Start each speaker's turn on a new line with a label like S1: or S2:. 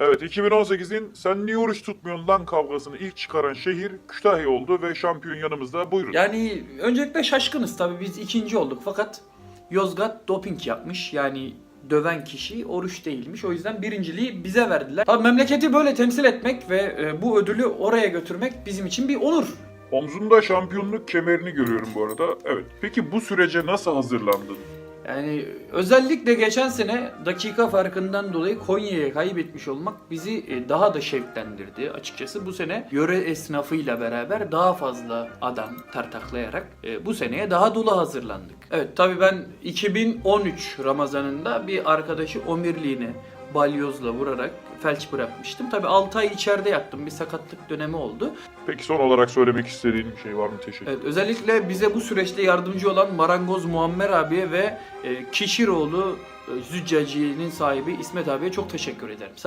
S1: Evet 2018'in sen niye oruç tutmuyorsun lan kavgasını ilk çıkaran şehir Kütahya oldu ve şampiyon yanımızda. Buyurun.
S2: Yani öncelikle şaşkınız tabii biz ikinci olduk fakat Yozgat doping yapmış. Yani döven kişi oruç değilmiş. O yüzden birinciliği bize verdiler. Tabii memleketi böyle temsil etmek ve e, bu ödülü oraya götürmek bizim için bir onur.
S1: Omzunda şampiyonluk kemerini görüyorum bu arada. Evet. Peki bu sürece nasıl hazırlandın?
S2: Yani özellikle geçen sene dakika farkından dolayı Konya'ya kaybetmiş olmak bizi e, daha da şevklendirdi. Açıkçası bu sene yöre esnafıyla beraber daha fazla adam tartaklayarak e, bu seneye daha dolu hazırlandık. Evet tabii ben 2013 Ramazanında bir arkadaşı omirliğine balyozla vurarak felç bırakmıştım. Tabii 6 ay içeride yattım. Bir sakatlık dönemi oldu.
S1: Peki son olarak söylemek istediğin bir şey var mı? Teşekkür
S2: Evet, özellikle bize bu süreçte yardımcı olan Marangoz Muammer abiye ve Kişiroğlu e, Züccaciye'nin sahibi İsmet abiye çok teşekkür ederim.